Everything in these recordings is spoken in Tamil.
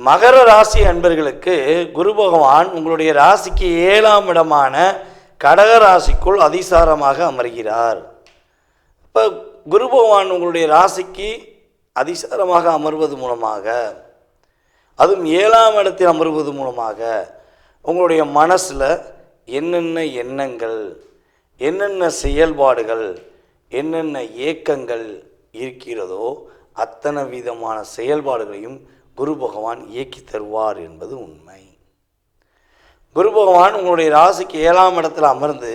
மகர ராசி அன்பர்களுக்கு குரு பகவான் உங்களுடைய ராசிக்கு ஏழாம் இடமான கடக ராசிக்குள் அதிசாரமாக அமர்கிறார். இப்போ குரு பகவான் உங்களுடைய ராசிக்கு அதிசாரமாக அமர்வது மூலமாக அதுவும் ஏழாம் இடத்தில் அமர்வது மூலமாக உங்களுடைய மனசில் என்னென்ன எண்ணங்கள் என்னென்ன செயல்பாடுகள் என்னென்ன ஏக்கங்கள் இருக்கிறதோ அத்தனை விதமான செயல்பாடுகளையும் குரு பகவான் இயக்கி தருவார் என்பது உண்மை. குரு பகவான் உங்களுடைய ராசிக்கு ஏழாம் இடத்துல அமர்ந்து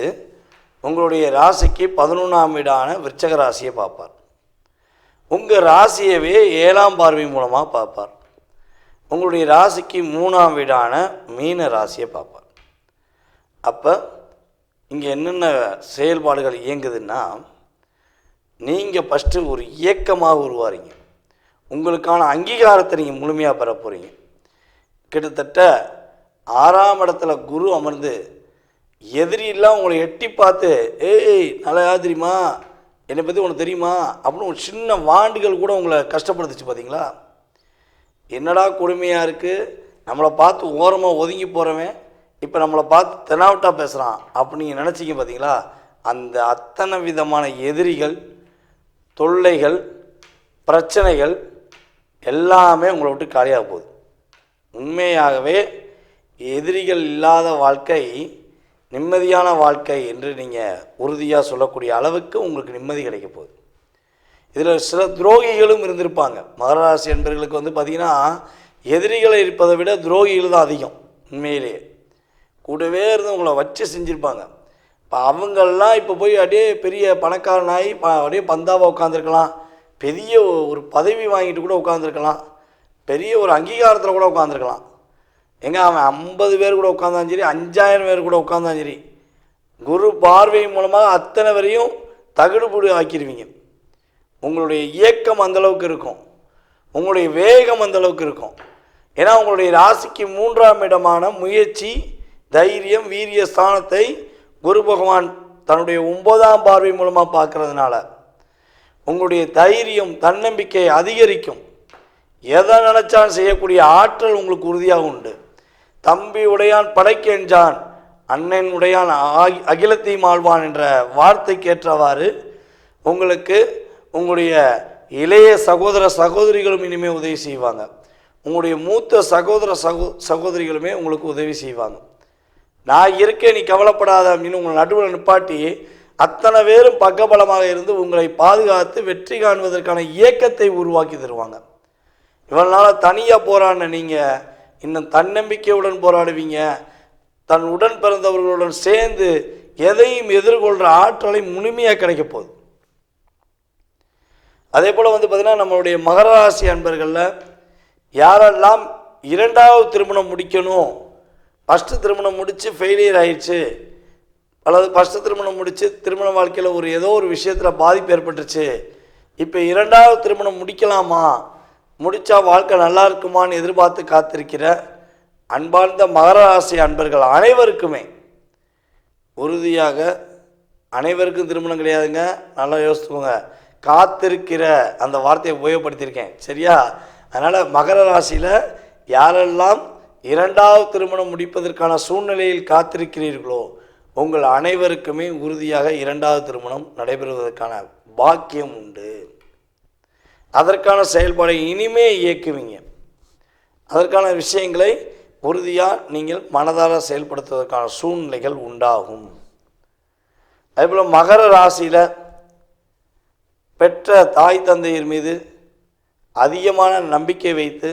உங்களுடைய ராசிக்கு பதினொன்றாம் வீடான விருச்சக ராசியை பார்ப்பார். உங்கள் ராசியவே ஏழாம் பார்வை மூலமாக பார்ப்பார். உங்களுடைய ராசிக்கு மூணாம் வீடான மீன ராசியை பார்ப்பார். அப்போ இங்கே என்னென்ன செயல்பாடுகள் இயங்குதுன்னா நீங்கள் ஃபஸ்ட்டு ஒரு இயக்கமாக உருவாரிங்க உங்களுக்கான அங்கீகாரத்தை நீங்கள் முழுமையாக பெற போகிறீங்க கிட்டத்தட்ட ஆறாம் இடத்துல குரு அமர்ந்து எதிரியெல்லாம் உங்களை எட்டி பார்த்து ஏய் நல்லா தெரியுமா என்னை பற்றி உனக்கு தெரியுமா? அப்படின்னு ஒரு சின்ன வாண்டுகள் கூட உங்களை கஷ்டப்படுத்துச்சு பார்த்தீங்களா என்னடா கொடுமையாக இருக்குது நம்மளை பார்த்து ஓரமாக ஒதுங்கி போகிறவன் இப்போ நம்மளை பார்த்து தெனாவட்டா பேசுகிறான் அப்படின்னு நீங்கள் நினச்சிங்க பார்த்தீங்களா அந்த அத்தனை விதமான எதிரிகள் தொல்லைகள் பிரச்சனைகள் எல்லாமே உங்களை விட்டு காலியாக போகுது. உண்மையாகவே எதிரிகள் இல்லாத வாழ்க்கை நிம்மதியான வாழ்க்கை என்று நீங்கள் உறுதியாக சொல்லக்கூடிய அளவுக்கு உங்களுக்கு நிம்மதி கிடைக்க போகுது. இதில் சில துரோகிகளும் இருந்திருப்பாங்க. மகராசி என்பர்களுக்கு வந்து பார்த்திங்கன்னா எதிரிகளை இருப்பதை விட துரோகிகள் தான் அதிகம் உண்மையிலேயே. கூடவே இருந்து உங்களை வச்சு செஞ்சுருப்பாங்க. இப்போ அவங்கெல்லாம் இப்போ போய் அப்படியே பெரிய பணக்காரனாகி அப்படியே பந்தாவாக உட்காந்துருக்கலாம் பெரிய ஒரு பதவி வாங்கிட்டு கூட உட்காந்துருக்கலாம் பெரிய ஒரு அங்கீகாரத்தில் கூட உட்காந்துருக்கலாம் எங்க அவன் ஐம்பது பேர் கூட உட்காந்தாலும் சரி அஞ்சாயிரம் பேர் கூட உட்காந்தாலும் சரி குரு பார்வை மூலமாக அத்தனை வரையும் தகுடுபுடு ஆக்கிடுவீங்க உங்களுடைய இயக்கம் அந்த அளவுக்கு இருக்கும். உங்களுடைய வேகம் அந்த அளவுக்கு இருக்கும். ஏன்னா உங்களுடைய ராசிக்கு மூன்றாம் இடமான முயற்சி தைரியம் வீரிய ஸ்தானத்தை குரு பகவான் தன்னுடைய ஒன்பதாம் பார்வை மூலமாக பார்க்கறதுனால உங்களுடைய தைரியம் தன்னம்பிக்கை அதிகரிக்கும். எதை நினைச்சாலும் செய்யக்கூடிய ஆற்றல் உங்களுக்கு உறுதியாக உண்டு. தம்பி உடையான் படைக்கென்றான் அண்ணன் உடையான் ஆகி- அகிலத்தையும் ஆழ்வான் என்ற வார்த்தைக்கு ஏற்றவாறு உங்களுக்கு உங்களுடைய இளைய சகோதர சகோதரிகளும் இனிமேல் உதவி செய்வாங்க. உங்களுடைய மூத்த சகோதர சகோ சகோதரிகளுமே உங்களுக்கு உதவி செய்வாங்க. நான் இருக்கேன் நீ கவலைப்படாத அப்படின்னு உங்களை நடுவில் நிப்பாட்டி அத்தனை பேரும் பக்கபலமாக இருந்து உங்களை பாதுகாத்து வெற்றி காண்பதற்கான இயக்கத்தை உருவாக்கி தருவாங்க. இவனால் நாளாக தனியாக போராடின நீங்கள் இன்னும் தன்னம்பிக்கையுடன் போராடுவீங்க. தன் உடன் பிறந்தவர்களுடன் சேர்ந்து எதையும் எதிர்கொள்கிற ஆற்றலை முழுமையாக கிடைக்க போகுது. அதே போல் வந்து பார்த்திங்கன்னா நம்மளுடைய மகராசி அன்பர்களில் யாரெல்லாம் இரண்டாவது திருமணம் முடிக்கணும் ஃபஸ்ட்டு திருமணம் முடித்து ஃபெயிலியர் ஆயிடுச்சு அல்லது ஃபஸ்ட்டு திருமணம் முடித்து திருமண வாழ்க்கையில் ஒரு ஏதோ ஒரு விஷயத்தில் பாதிப்பு ஏற்பட்டுச்சு இப்போ இரண்டாவது திருமணம் முடிக்கலாமா? முடித்தா வாழ்க்கை நல்லா இருக்குமான்னு எதிர்பார்த்து காத்திருக்கிற அன்பார்ந்த மகர ராசி அன்பர்கள் அனைவருக்குமே உறுதியாக அனைவருக்கும் திருமணம் கிடையாதுங்க. நல்லா யோசிச்சுக்கோங்க. காத்திருக்கிற அந்த வார்த்தையை உபயோகப்படுத்தியிருக்கேன். சரியா? அதனால் மகர ராசியில் யாரெல்லாம் இரண்டாவது திருமணம் முடிப்பதற்கான சூழ்நிலையில் காத்திருக்கிறீர்களோ உங்கள் அனைவருக்குமே உறுதியாக இரண்டாவது திருமணம் நடைபெறுவதற்கான பாக்கியம் உண்டு. அதற்கான செயல்பாடை இனிமே இயக்குவீங்க. அதற்கான விஷயங்களை உறுதியாக நீங்கள் மனதார செயல்படுத்துவதற்கான சூழ்நிலைகள் உண்டாகும். அதேபோல் மகர ராசியில் பெற்ற தாய் தந்தையர் மீது அதிகமான நம்பிக்கை வைத்து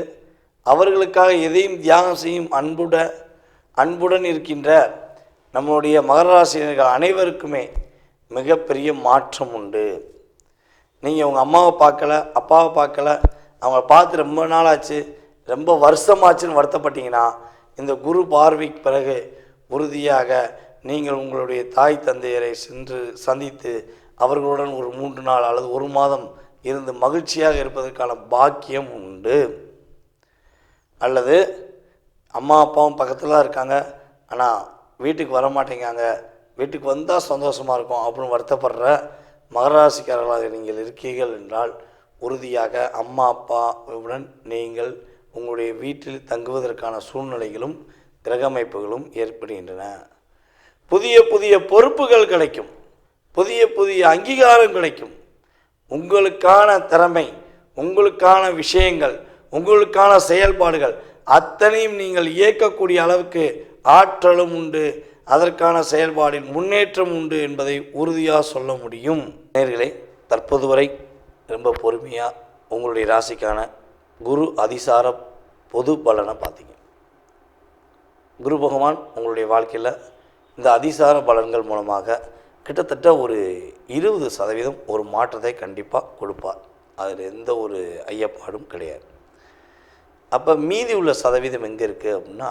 அவர்களுக்காக எதையும் தியாகம் செய்யும் அன்புட அன்புடன் இருக்கின்ற நம்முடைய மகர ராசினர்கள் அனைவருக்குமே மிகப்பெரிய மாற்றம் உண்டு. நீங்கள் உங்கள் அம்மாவை பார்க்கல அப்பாவை பார்க்கல அவங்கள பார்த்து ரொம்ப நாளாச்சு ரொம்ப வருஷமாச்சுன்னு வருத்தப்பட்டீங்கன்னா இந்த குரு பார்வைக்கு பிறகு உறுதியாக நீங்கள் உங்களுடைய தாய் தந்தையரை சென்று சந்தித்து அவர்களுடன் ஒரு மூன்று நாள் அல்லது ஒரு மாதம் இருந்து மகிழ்ச்சியாக இருப்பதற்கான பாக்கியம் உண்டு. அல்லது அம்மா அப்பாவும் பக்கத்தில் தான் இருக்காங்க. ஆனால் வீட்டுக்கு வர மாட்டேங்காங்க வீட்டுக்கு வந்தால் சந்தோஷமாக இருக்கும் அப்படின்னு வருத்தப்படுற மகராசிக்காரர்களாக நீங்கள் இருக்கீர்கள் என்றால் உறுதியாக அம்மா அப்பாவுடன் நீங்கள் உங்களுடைய வீட்டில் தங்குவதற்கான சூழ்நிலைகளும் கிரகமைப்புகளும் ஏற்படுகின்றன. புதிய புதிய பொறுப்புகள் கிடைக்கும். புதிய புதிய அங்கீகாரம் கிடைக்கும். உங்களுக்கான திறமை உங்களுக்கான விஷயங்கள் உங்களுக்கான செயல்பாடுகள் அத்தனையும் நீங்கள் இயக்கக்கூடிய அளவுக்கு ஆற்றலும் உண்டு அதற்கான செயல்பாடில் முன்னேற்றம் உண்டு என்பதை உறுதியாக சொல்ல முடியும். நேர்களை தற்போது வரை ரொம்ப பொறுமையாக உங்களுடைய ராசிக்கான குரு அதிசார பொது பலனை பார்த்தீங்க. குரு பகவான் உங்களுடைய வாழ்க்கையில் இந்த அதிசார பலன்கள் மூலமாக கிட்டத்தட்ட ஒரு இருபது சதவீதம் ஒரு மாற்றத்தை கண்டிப்பாக கொடுப்பார். அதில் எந்த ஒரு ஐயப்பாடும் கிடையாது. அப்போ மீதி உள்ள சதவீதம் எங்கே இருக்குது அப்படின்னா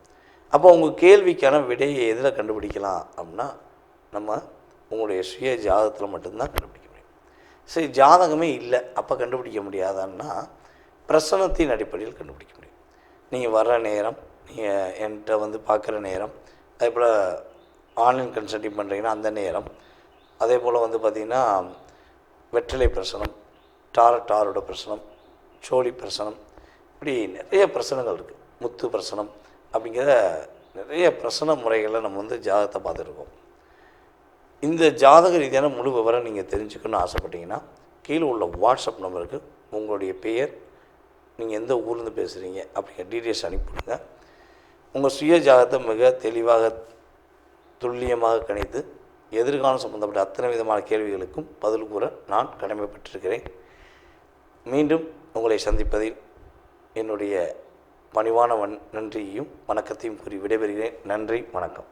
அப்போ உங்கள் கேள்விக்கான விடையை எதில் கண்டுபிடிக்கலாம் அப்படின்னா நம்ம உங்களுடைய சுய ஜாதகத்தில் மட்டும்தான் கண்டுபிடிக்க முடியும். சரி ஜாதகமே இல்லை அப்போ கண்டுபிடிக்க முடியாதான்னா பிரசனத்தின் அடிப்படையில் கண்டுபிடிக்க முடியும். நீங்கள் வர்ற நேரம் நீங்கள் என்கிட்ட வந்து பார்க்குற நேரம் அதே போல் ஆன்லைன் கன்சல்டிங் பண்ணுறீங்கன்னா அந்த நேரம். அதே போல் வந்து பார்த்திங்கன்னா வெற்றிலை பிரசனம் டார டாரோட பிரசனம் சோழி பிரசனம் இப்படி நிறைய பிரசனங்கள் இருக்குது முத்து பிரசனம் அப்படிங்கிற நிறைய பிரசன முறைகளை நம்ம வந்து ஜாதகத்தை பார்த்துருக்கோம் இந்த ஜாதக ரீதியான முழு விவரம் நீங்கள் தெரிஞ்சுக்கணும்னு ஆசைப்பட்டீங்கன்னா கீழே உள்ள வாட்ஸ்அப் நம்பருக்கு உங்களுடைய பெயர் நீங்கள் எந்த ஊர்லேருந்து பேசுகிறீங்க அப்படிங்கிற டீட்டெயில்ஸ் அனுப்பிவிடுங்க உங்கள் சுய ஜாதகத்தை மிக தெளிவாக துல்லியமாக கணித்து எதிர்காலம் சம்பந்தப்பட்ட அத்தனை விதமான கேள்விகளுக்கும் பதில் கூற நான் கடமைப்பட்டிருக்கிறேன். மீண்டும் உங்களை சந்திப்பதில் என்னுடைய பணிவான வன் நன்றியையும் வணக்கத்தையும் கூறி விடைபெறுகிறேன். நன்றி வணக்கம்.